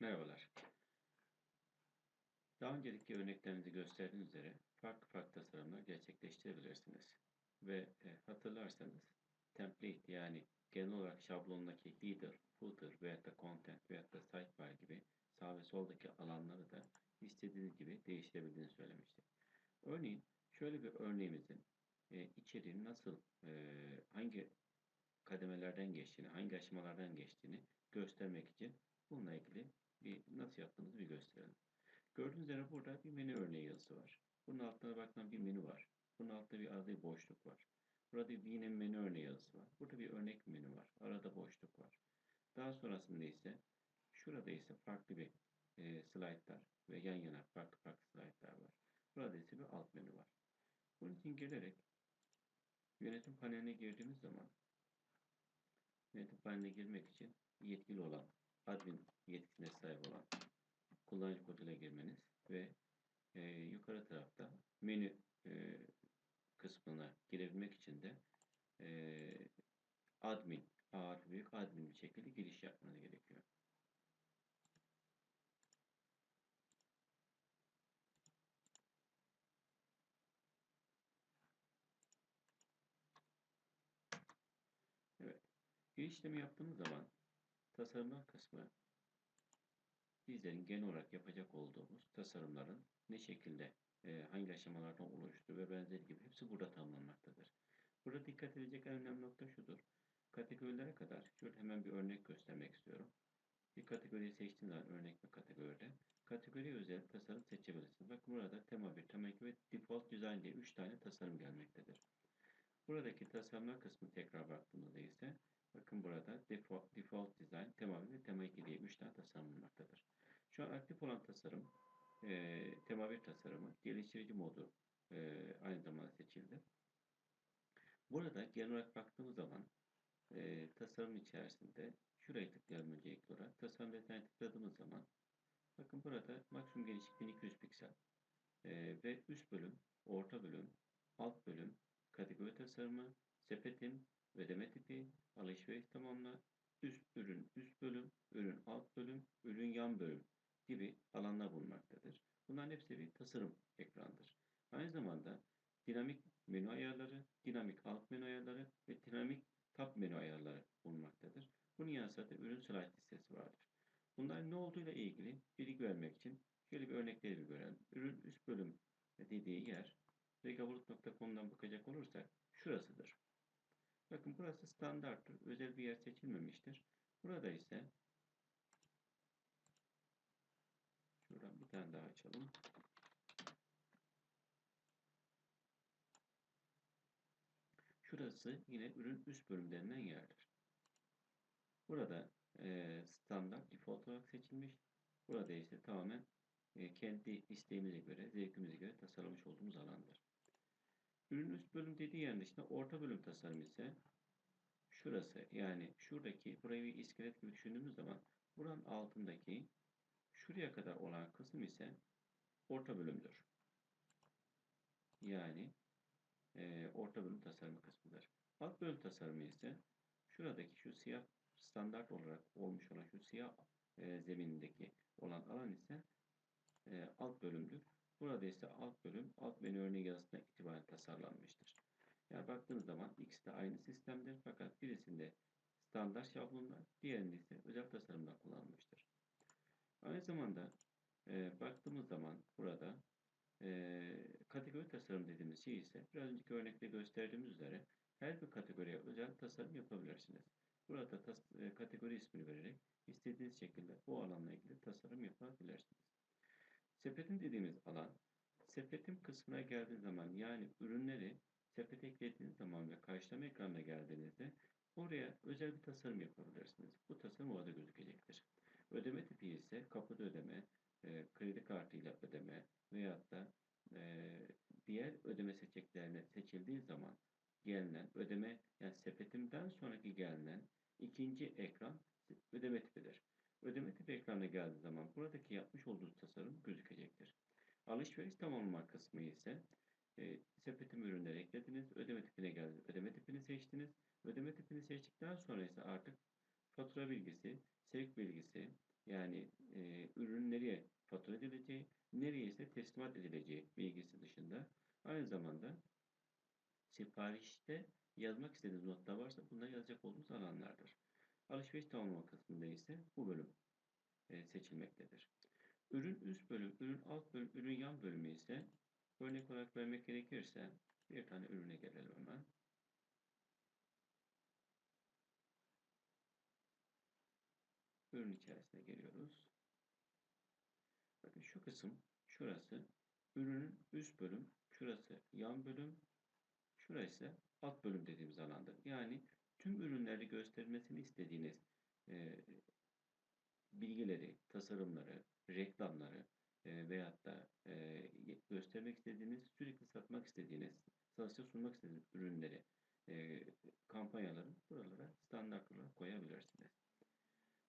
Merhabalar. Daha önceki örneklerinizi gösterdiğim üzere farklı farklı tasarımlar gerçekleştirebilirsiniz. Ve e, hatırlarsanız template yani genel olarak şablondaki header, footer veya da content veya da sidebar gibi sağ ve soldaki alanları da istediğiniz gibi değiştirebildiğini söylemiştik. Örneğin şöyle bir örneğimizin e, içeriğinin nasıl, e, hangi kademelerden geçtiğini, hangi aşamalardan geçtiğini göstermek için bununla ilgili bir nasıl yaptığımızı bir gösterelim. Gördüğünüz üzere burada bir menü örneği yazısı var. Bunun altına bakılan bir menü var. Bunun altında bir arada bir boşluk var. Burada yine menü örneği yazısı var. Burada bir örnek menü var. Arada boşluk var. Daha sonrasında ise şurada ise farklı bir e, slaytlar ve yan yana farklı farklı slaytlar var. Burada ise bir alt menü var. Bunun için gelerek yönetim paneline girdiğimiz zaman yönetim paneline girmek için yetkili olan admin yetkisine sahip olan kullanıcı koduyla girmeniz ve e, yukarı tarafta menü e, kısmına girebilmek için de e, admin, A harfi büyük admin bir şekilde giriş yapmanız gerekiyor. Evet. Giriş işlemi yaptığımız zaman tasarımlar kısmı bizlerin genel olarak yapacak olduğumuz tasarımların ne şekilde, e, hangi aşamalardan oluştuğu ve benzeri gibi hepsi burada tamamlanmaktadır. Burada dikkat edecek en önemli nokta şudur. Kategorilere kadar, şöyle hemen bir örnek göstermek istiyorum. Bir kategoriyi seçtiğiniz zaman örnek bir kategoride, kategoriye özel tasarım seçebilirsiniz. Bakın burada tema 1, tema 2 ve default design diye 3 tane tasarım gelmektedir. Buradaki tasarımlar kısmı tekrar baktığımızda ise bakın burada default, default design, tema 1 ve tema 2 diye 3 tane tasarım bulunmaktadır. Şu an aktif olan tasarım e, tema 1 tasarımı, geliştirici modu e, aynı zamanda seçildi. Burada genel olarak baktığımız zaman e, tasarım içerisinde şurayı tıklayalım öncelikli olarak. Tasarım detayına tıkladığımız zaman bakın burada maksimum genişlik 1200 piksel e, ve üst bölüm, orta bölüm, alt bölüm, kategori tasarımı, sepetin, ödeme tipi, alışveriş tamamla, üst ürün, üst bölüm, ürün alt bölüm, ürün yan bölüm gibi alanlar bulunmaktadır. Bunların hepsi bir tasarım ekranıdır. Aynı zamanda dinamik menü ayarları, dinamik alt menü ayarları ve dinamik tab menü ayarları bulunmaktadır. Bunun yanı sıra ürün slide listesi vardır. Bunların ne olduğuyla ilgili bilgi vermek için şöyle bir örnekleri bir görelim. Ürün üst bölüm dediği yer regabulut.com'dan bakacak olursak şurasıdır. Bakın burası standarttır. Özel bir yer seçilmemiştir. Burada ise şuradan bir tane daha açalım. Şurası yine ürün üst bölüm denilen yerdir. Burada e, standart default olarak seçilmiş. Burada ise tamamen e, kendi isteğimize göre, zevkimize göre tasarlamış olduğumuz alandır. Ürün üst bölüm dediği yerin dışında orta bölüm tasarım ise şurası yani şuradaki burayı bir iskelet gibi düşündüğümüz zaman buranın altındaki şuraya kadar olan kısım ise orta bölümdür. Yani e, orta bölüm tasarımı kısmıdır. Alt bölüm tasarımı ise şuradaki şu siyah standart olarak olmuş olan şu siyah e, zeminindeki olan alan ise e, alt bölümdür. Burada ise alt bölüm alt menü örneği yazısına itibaren tasarlanmıştır. Yani baktığınız zaman ikisi de aynı sistemdir fakat birisinde standart şablonlar, diğerinde ise özel tasarımlar kullanılmıştır. Aynı zamanda e, baktığımız zaman burada e, kategori tasarım dediğimiz şey ise biraz önceki örnekte gösterdiğimiz üzere her bir kategoriye özel tasarım yapabilirsiniz. Burada tas, e, kategori ismini vererek istediğiniz şekilde bu alanla ilgili tasarım yapabilirsiniz. Sepetim dediğimiz alan, sepetim kısmına geldiği zaman yani ürünleri sepete eklediğiniz zaman ve karşılama ekranına geldiğinizde oraya özel bir tasarım yapabilirsiniz. Bu tasarım orada gözükecektir. Ödeme tipi ise kapıda ödeme, e, kredi kartıyla ödeme veyahut da e, diğer ödeme seçeneklerine seçildiği zaman gelinen ödeme yani sepetimden sonraki gelinen ikinci ekran ödeme tipidir. Ödeme tipi ekranına geldiği zaman buradaki yapmış olduğunuz tasarım gözükecektir. Alışveriş tamamlama kısmı ise e, sepetim ürünleri eklediniz, ödeme tipine geldiniz, ödeme tipini seçtiniz. Ödeme tipini seçtikten sonra ise artık fatura bilgisi, sevk bilgisi, Yani e, ürün nereye fatura edileceği, nereye ise teslimat edileceği bilgisi dışında aynı zamanda siparişte yazmak istediğiniz notlar varsa bunları yazacak olduğunuz alanlardır. Alışveriş tamamlama kısmında ise bu bölüm e, seçilmektedir. Ürün üst bölüm, ürün alt bölüm, ürün yan bölümü ise örnek olarak vermek gerekirse bir tane ürüne gelelim hemen. Ürün içerisine geliyoruz. Bakın şu kısım, şurası ürünün üst bölüm, şurası yan bölüm, şurası alt bölüm dediğimiz alandır. Yani tüm ürünleri göstermesini istediğiniz e, bilgileri, tasarımları, reklamları e, veyahut da e, göstermek istediğiniz, sürekli satmak istediğiniz, satışa sunmak istediğiniz ürünleri, e, kampanyaları buralara standart olarak koyabilirsiniz.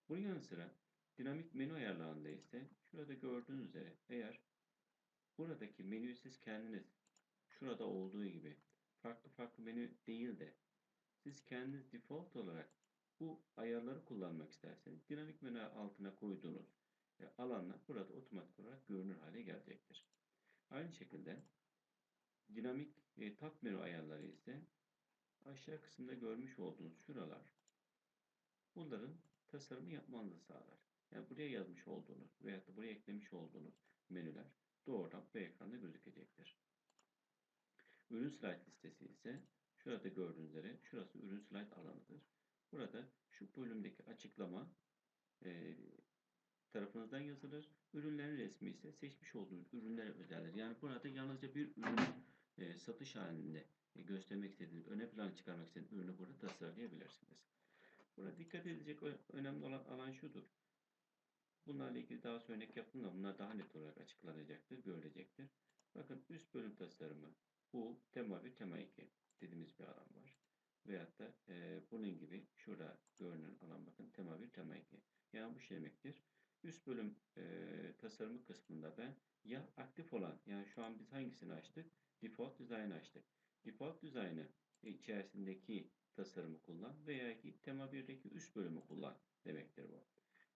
Bunun yanı sıra dinamik menü ayarlarında ise şurada gördüğünüz üzere eğer buradaki menüyü siz kendiniz şurada olduğu gibi farklı farklı menü değil de siz kendiniz default olarak bu ayarları kullanmak isterseniz dinamik menü altına koyduğunuz e, alanlar burada otomatik olarak görünür hale gelecektir. Aynı şekilde dinamik e, tab menü ayarları ise aşağı kısımda görmüş olduğunuz şuralar bunların tasarımı yapmanızı sağlar. Yani buraya yazmış olduğunuz veya da buraya eklemiş olduğunuz menüler doğrudan bu ekranda gözükecektir. Ürün slide listesi ise şurada gördüğünüz üzere şurası ürün slide alanıdır. Burada şu bölümdeki açıklama e, tarafınızdan yazılır. Ürünlerin resmi ise seçmiş olduğunuz ürünlere özeldir. Yani burada yalnızca bir ürün e, satış halinde e, göstermek istediğiniz, öne plan çıkarmak istediğiniz ürünü burada tasarlayabilirsiniz. Burada dikkat edilecek önemli olan alan şudur. Bunlarla ilgili daha sonra örnek yaptım da bunlar daha net olarak açıklanacaktır, görülecektir. Bakın üst bölüm tasarımı bu tema 1, tema 2 dediğimiz bir alan var. Veyahut da e, bunun gibi şurada görünen alan bakın tema 1, tema 2. Yani bu şey demektir. Üst bölüm e, tasarımı kısmında ben ya aktif olan yani şu an biz hangisini açtık? Default Design açtık. Default Design'ı içerisindeki tasarımı kullan veya ki tema 1'deki üst bölümü kullan demektir bu.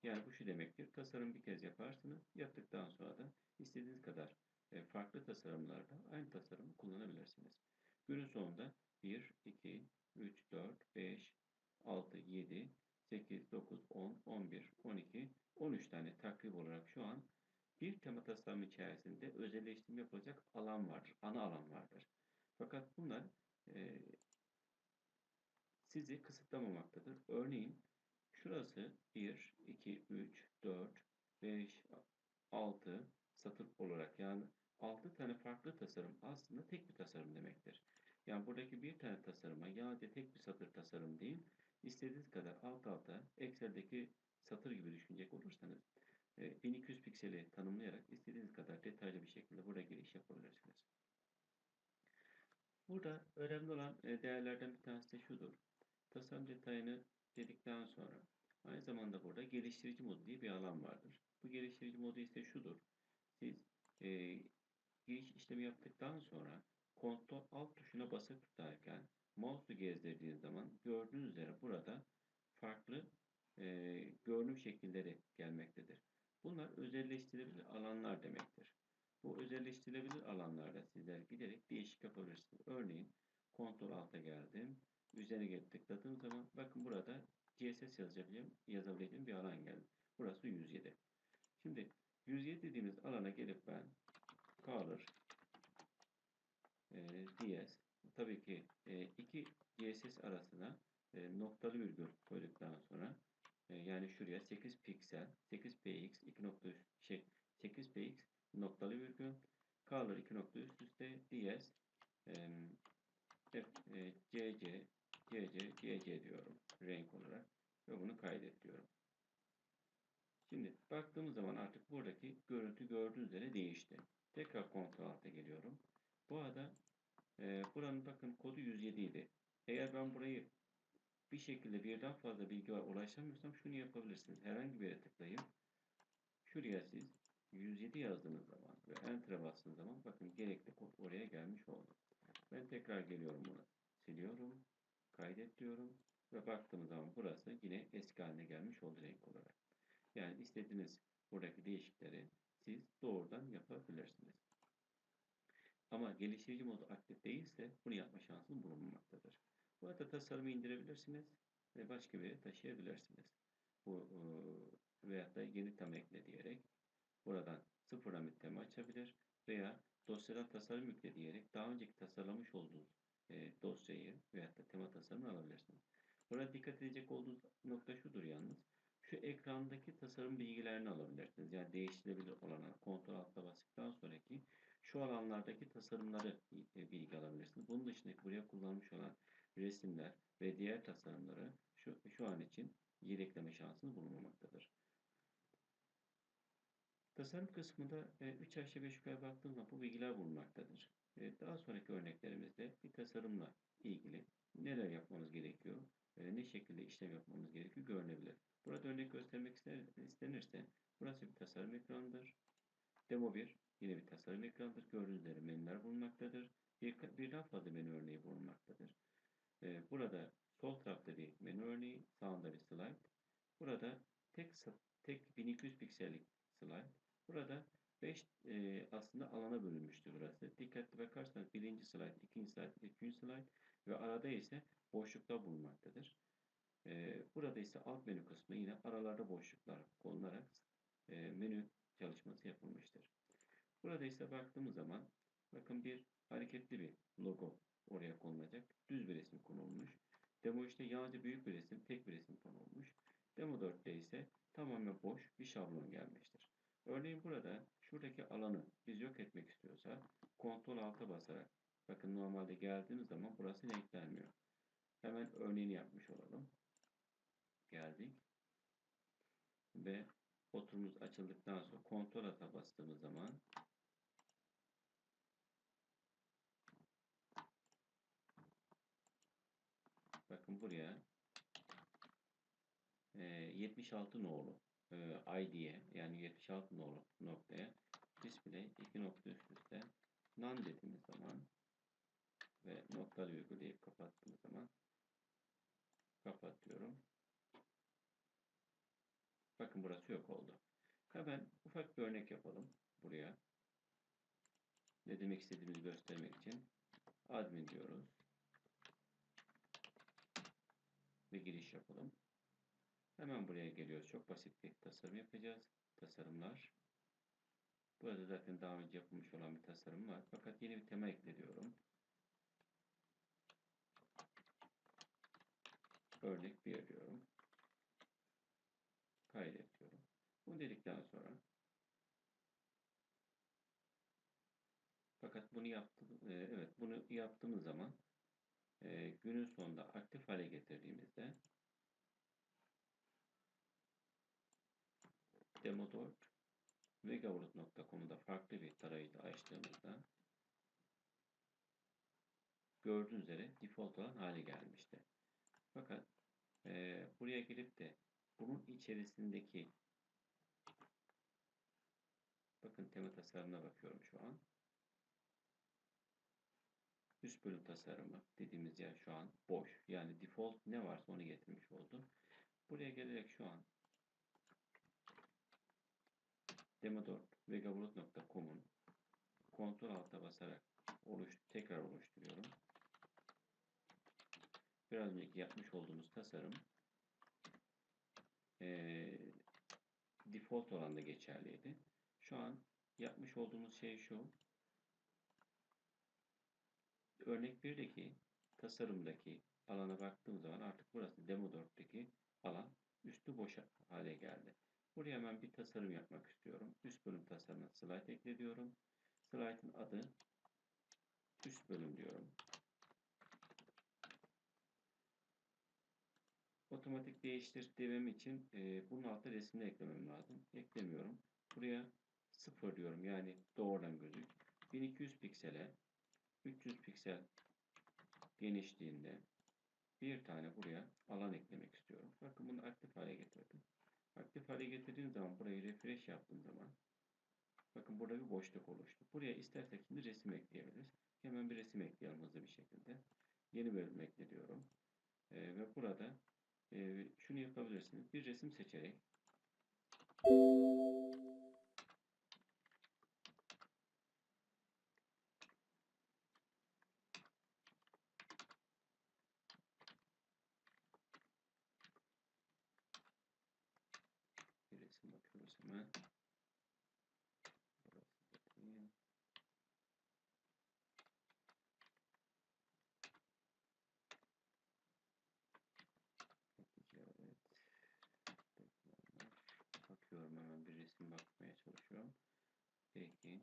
Yani bu şu demektir. Tasarım bir kez yaparsınız. Yaptıktan sonra da istediğiniz kadar e, farklı tasarımlarda aynı tasarımı kullanabilirsiniz. Günün sonunda 1, 2, 3, 4, 5, 6, 7, 8, 9, 10, 11, 12, 13 takvim olarak şu an bir tema tasarımı içerisinde özelleştirme yapılacak alan vardır. Ana alan vardır. Fakat bunlar e, sizi kısıtlamamaktadır. Örneğin şurası 1, 2, 3, 4, 5, 6 satır olarak yani 6 tane farklı tasarım aslında tek bir tasarım demektir. Yani buradaki bir tane tasarıma yalnızca tek bir satır tasarım değil, istediğiniz kadar alt alta Excel'deki satır gibi düşünecek olursanız 1200 e, pikseli tanımlayarak istediğiniz kadar detaylı bir şekilde buraya giriş yapabilirsiniz. Burada önemli olan değerlerden bir tanesi de şudur. Tasarım detayını dedikten sonra aynı zamanda burada geliştirici modu diye bir alan vardır. Bu geliştirici modu ise şudur. Siz e, giriş işlemi yaptıktan sonra kontrol alt tuşuna basıp tutarken mouse'u gezdirdiğiniz zaman gördüğünüz üzere burada farklı e, görünüm şekilleri gelmektedir. Bunlar özelleştirilebilir alanlar demektir. Bu özelleştirilebilir alanlarda sizler giderek değişik yapabilirsiniz. Örneğin kontrol alta geldim. Üzerine tıkladığım zaman bakın burada CSS yazabileceğim, yazabileceğim bir alan geldi. Burası 107. Şimdi 107 dediğimiz alana gelip ben color e, DS tabii ki e, iki CSS arasına e, noktalı virgül koyduktan sonra e, yani şuraya 8 piksel 8px 2 nokta şey 8px noktalı virgül color 2 nokta üst üste ds e, cc cc cc diyorum renk olarak ve bunu kaydet diyorum. Şimdi baktığımız zaman artık buradaki görüntü gördüğünüz üzere değişti. Tekrar kontrol alta geliyorum. Bu arada e, buranın bakın kodu 107 idi. Eğer ben burayı bir şekilde birden fazla bilgi var ulaşamıyorsam şunu yapabilirsiniz. Herhangi bir yere tıklayıp şuraya siz 107 yazdığınız zaman ve Enter'a bastığınız zaman bakın gerekli kod oraya gelmiş oldu. Ben tekrar geliyorum bunu. Siliyorum. Kaydet diyorum. Ve baktığımız zaman burası yine eski haline gelmiş oldu renk olarak. Yani istediğiniz buradaki değişikleri siz doğrudan yapabilirsiniz. Ama geliştirici modu aktif değilse bunu yapma şansınız bulunmamaktadır. Bu arada tasarımı indirebilirsiniz ve başka bir yere taşıyabilirsiniz. Bu e, veyahut da yeni tema ekle diyerek buradan sıfırdan bir tema açabilir veya dosyadan tasarım yükle diyerek daha önceki tasarlamış olduğunuz e, dosyayı veyahut da tema tasarımını alabilirsiniz. Burada dikkat edecek olduğunuz nokta şudur yalnız. Şu ekrandaki tasarım bilgilerini alabilirsiniz. Yani değiştirebilir olan kontrol altta bastıktan sonraki şu alanlardaki tasarımları e, bilgi alabilirsiniz. Bunun dışındaki buraya kullanmış olan resimler ve diğer tasarımları şu, şu an için yedekleme şansınız bulunmamaktadır. Tasarım kısmında 3 aşağı 5 yukarı baktığımda bu bilgiler bulunmaktadır. E, daha sonraki örneklerimizde bir tasarımla ilgili neler yapmamız gerekiyor, e, ne şekilde işlem yapmamız gerekiyor görünebilir. Burada örnek göstermek istenirse burası bir tasarım ekranıdır. Demo 1 yine bir tasarım ekranıdır. Gördüğünüz üzere menüler bulunmaktadır. Bir, birden fazla menü örneği bulunmaktadır. E, burada sol tarafta bir menü örneği, sağında bir slide. Burada tek tek 1200 piksellik slide. Burada 5 e, aslında alana bölünmüştü burası. Dikkatli bakarsanız birinci slide, ikinci slide, üçüncü slide ve arada ise boşluklar bulunmaktadır. E, burada ise alt menü kısmı yine aralarda boşluklar konularak e, menü çalışması yapılmıştır. Burada ise baktığımız zaman bakın bir hareketli bir logo 3'te yağcı büyük bir resim, tek bir resim konulmuş. Demo 4'te ise tamamen boş bir şablon gelmiştir. Örneğin burada şuradaki alanı biz yok etmek istiyorsa kontrol alta basarak bakın normalde geldiğimiz zaman burası renklenmiyor. Hemen örneğini yapmış olalım. Geldik. Ve oturumuz açıldıktan sonra kontrol alta bastığımız zaman bakın buraya 76 nolu ID'ye yani 76 nolu noktaya display 2 nokta üst üste none dediğimiz zaman ve nokta virgül deyip kapattığımız zaman kapatıyorum. Bakın burası yok oldu. Hemen ufak bir örnek yapalım buraya. Ne demek istediğimizi göstermek için admin diyoruz. Ve giriş yapalım. Hemen buraya geliyoruz. Çok basit bir tasarım yapacağız. Tasarımlar. Burada zaten daha önce yapılmış olan bir tasarım var. Fakat yeni bir tema ekliyorum. Örnek bir diyorum. Kaydet diyorum. Bunu dedikten sonra fakat bunu yaptım, e, evet bunu yaptığımız zaman e, günün sonunda aktif hale getirdiğimizde Demodor Vegabrut.com'da farklı bir tarayıcı açtığımızda gördüğünüz üzere default olan hale gelmişti. Fakat e, buraya gelip de bunun içerisindeki bakın tema tasarımına bakıyorum şu an. Üst bölüm tasarımı dediğimiz yer şu an boş. Yani default ne varsa onu getirmiş oldu. Buraya gelerek şu an demodor.vegabrut.com'un kontrol alta basarak oluş, tekrar oluşturuyorum. Biraz önceki yapmış olduğumuz tasarım e, default olan da geçerliydi. Şu an yapmış olduğumuz şey şu. Örnek 1'deki tasarımdaki alana baktığım zaman artık burası demo 4'teki alan üstü boş hale geldi. Buraya hemen bir tasarım yapmak istiyorum. Üst bölüm tasarımına slide ekle diyorum. Slide'ın adı üst bölüm diyorum. Otomatik değiştir demem için e, bunun altına resmini eklemem lazım. Eklemiyorum. Buraya 0 diyorum. Yani doğrudan gözük. 1200 piksele 300 piksel genişliğinde bir tane buraya alan eklemek istiyorum. Bakın bunu aktif hale getirdim. Aktif hale getirdiğim zaman burayı refresh yaptığım zaman bakın burada bir boşluk oluştu. Buraya istersek şimdi resim ekleyebiliriz. Hemen bir resim ekleyelim hızlı bir şekilde. Yeni bölüm ekle diyorum. Ee, ve burada e, şunu yapabilirsiniz. Bir resim seçerek Bir resim bakıyoruz hemen. Burası. Reklamlar. Bakıyorum hemen bir resim bakmaya çalışıyorum. Peki.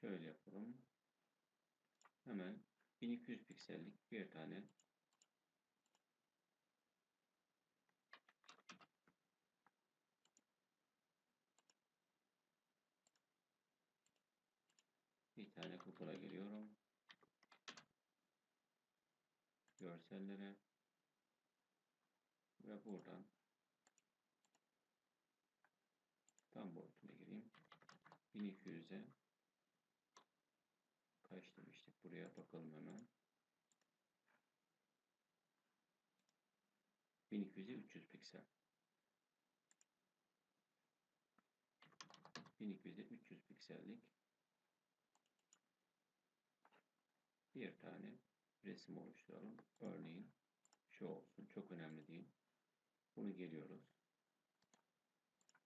Şöyle yapalım. Hemen 1200 piksellik bir tane tane Google'a giriyorum. Görsellere ve buradan tam boyutuna gireyim. 1200'e kaç demiştik? Buraya bakalım hemen. 1200'e 300 piksel. 1200'e 300 piksellik bir tane resim oluşturalım. Örneğin şu olsun. Çok önemli değil. Bunu geliyoruz.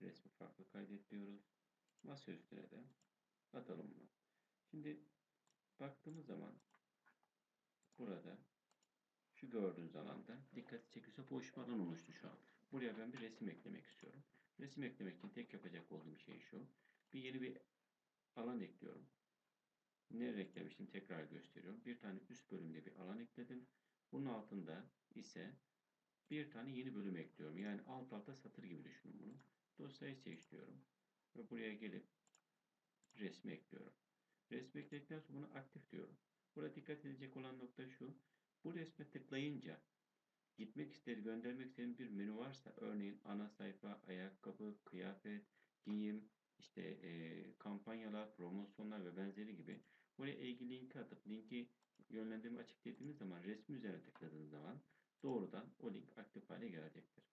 Resmi farklı kaydet diyoruz. Masa üstüne de atalım bunu. Şimdi baktığımız zaman burada şu gördüğünüz alanda dikkat çekiyorsa boş bir alan oluştu şu an. Buraya ben bir resim eklemek istiyorum. Resim eklemek için tek yapacak olduğum şey şu. Bir yeni bir alan ekliyorum. Ne eklemiştim tekrar gösteriyorum. Bir tane üst bölümde bir alan ekledim. Bunun altında ise bir tane yeni bölüm ekliyorum. Yani alt alta satır gibi düşünün bunu. Dosyayı seç diyorum. Ve buraya gelip resmi ekliyorum. Resmi ekledikten sonra bunu aktif diyorum. Burada dikkat edecek olan nokta şu. Bu resme tıklayınca gitmek istediği, göndermek istediğim bir menü varsa örneğin ana sayfa, ayakkabı, kıyafet, giyim, işte e, kampanyalar, promosyonlar ve benzeri gibi buraya ilgili linki atıp linki yönlendirme açık dediğimiz zaman resmi üzerine tıkladığınız zaman doğrudan o link aktif hale gelecektir.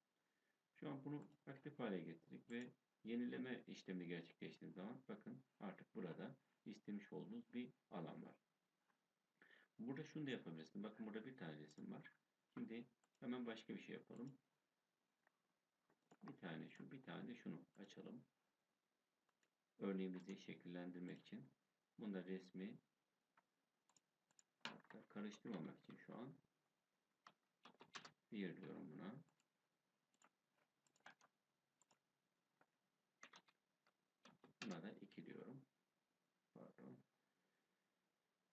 Şu an bunu aktif hale getirdik ve yenileme işlemi gerçekleştiğiniz zaman bakın artık burada istemiş olduğunuz bir alan var. Burada şunu da yapabilirsiniz. Bakın burada bir tane resim var. Şimdi hemen başka bir şey yapalım. Bir tane şu, bir tane şunu açalım. Örneğimizi şekillendirmek için. Bunda resmi karıştırmamak için şu an bir diyorum buna. Buna da 2 diyorum. Pardon.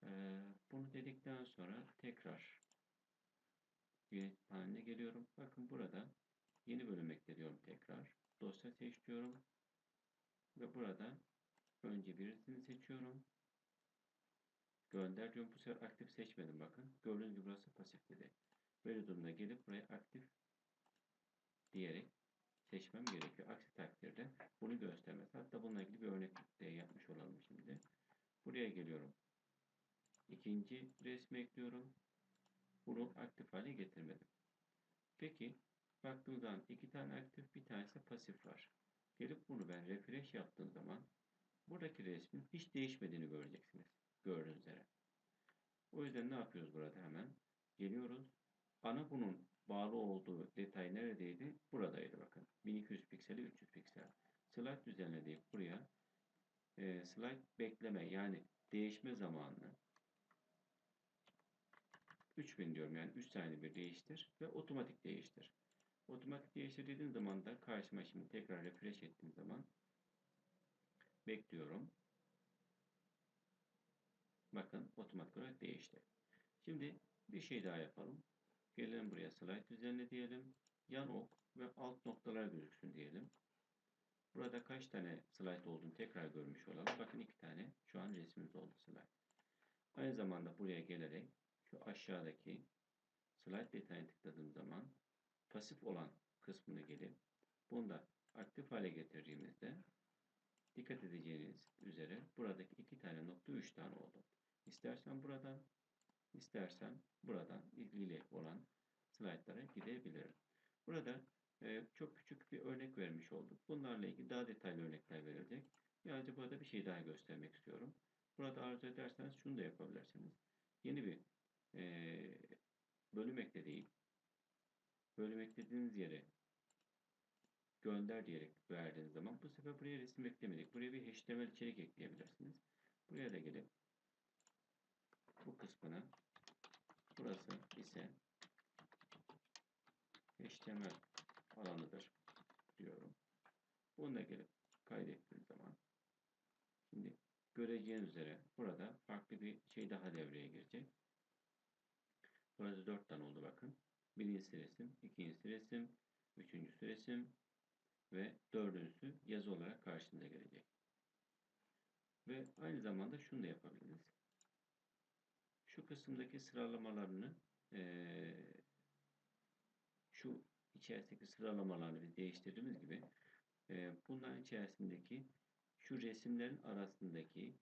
Ee, bunu dedikten sonra tekrar yönetim haline geliyorum. Bakın burada yeni bölüm ekliyorum tekrar. Dosya seç diyorum. Ve burada önce birisini seçiyorum. Gönder diyorum. Bu sefer aktif seçmedim bakın. Gördüğünüz gibi burası pasif dedi. Böyle durumda gelip buraya aktif diyerek seçmem gerekiyor. Aksi takdirde bunu göstermez. Hatta bununla ilgili bir örnek yapmış olalım şimdi. Buraya geliyorum. İkinci resmi ekliyorum. Bunu aktif hale getirmedim. Peki baktığım zaman iki tane aktif bir tanesi pasif var. Gelip bunu ben refresh yaptığım zaman buradaki resmin hiç değişmediğini göreceksiniz. Gördüğünüz üzere. O yüzden ne yapıyoruz burada hemen? Geliyoruz. Ana bunun bağlı olduğu detay neredeydi? Buradaydı bakın. 1200 pikseli 300 piksel. Slide düzenle buraya e, slide bekleme yani değişme zamanını 3000 diyorum yani 3 saniye bir değiştir ve otomatik değiştir. Otomatik değiştir dediğim zaman da karşıma şimdi tekrar refresh ettiğim zaman bekliyorum. Bakın otomatik olarak değişti. Şimdi bir şey daha yapalım. Gelelim buraya slide düzenle diyelim. Yan ok ve alt noktalar gözüksün diyelim. Burada kaç tane slide olduğunu tekrar görmüş olalım. Bakın iki tane şu an resmimiz oldu slide. Aynı zamanda buraya gelerek şu aşağıdaki slide detayını tıkladığım zaman pasif olan kısmına gelip bunu da aktif hale getirdiğimizde dikkat edeceğiniz üzere buradaki iki tane nokta üç tane oldu. İstersen buradan istersen buradan ilgili olan slaytlara gidebilirim. Burada e, çok küçük bir örnek vermiş olduk. Bunlarla ilgili daha detaylı örnekler verilecek. Ayrıca burada bir şey daha göstermek istiyorum. Burada arzu ederseniz şunu da yapabilirsiniz. Yeni bir e, bölüm ekleyip bölüm eklediğiniz yere gönder diyerek verdiğiniz zaman bu sefer buraya resim eklemedik. Buraya bir HTML içerik ekleyebilirsiniz. Buraya da gelip bu kısmına burası ise HTML alanıdır diyorum. Bunu da gelip kaydettiğim zaman şimdi göreceğiniz üzere burada farklı bir şey daha devreye girecek. Burada 4 tane oldu bakın. Birincisi resim, ikincisi resim, üçüncüsü resim ve dördüncüsü yazı olarak karşınıza gelecek. Ve aynı zamanda şunu da yapabiliriz. Şu kısımdaki sıralamalarını eee şu içerisindeki sıralamalarını biz değiştirdiğimiz gibi e, bunların içerisindeki şu resimlerin arasındaki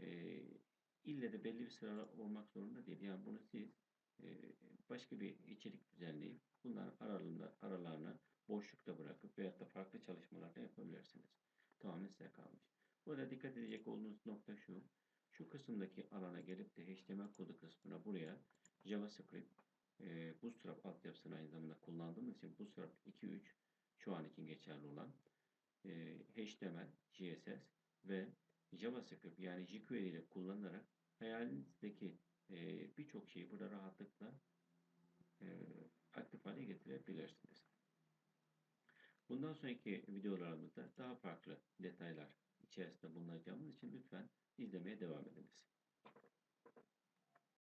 e, ille de belli bir sıra olmak zorunda değil. Yani bunu siz e, başka bir içerik düzenleyip bunların aralarında, aralarına boşlukta bırakıp veyahut da farklı çalışmalar da yapabilirsiniz. Tamamen size kalmış. Burada dikkat edecek olduğunuz nokta şu. Şu kısımdaki alana gelip de HTML kodu kısmına buraya JavaScript e, Bootstrap altyapısını aynı zamanda kullandığımız için Bootstrap 2.3 şu an için geçerli olan e, HTML, CSS ve JavaScript yani jQuery ile kullanarak hayalinizdeki e, birçok şeyi burada rahatlıkla e, aktif hale getirebilirsiniz. Bundan sonraki videolarımızda daha farklı detaylar içerisinde bulunacağımız için lütfen izlemeye devam ediniz.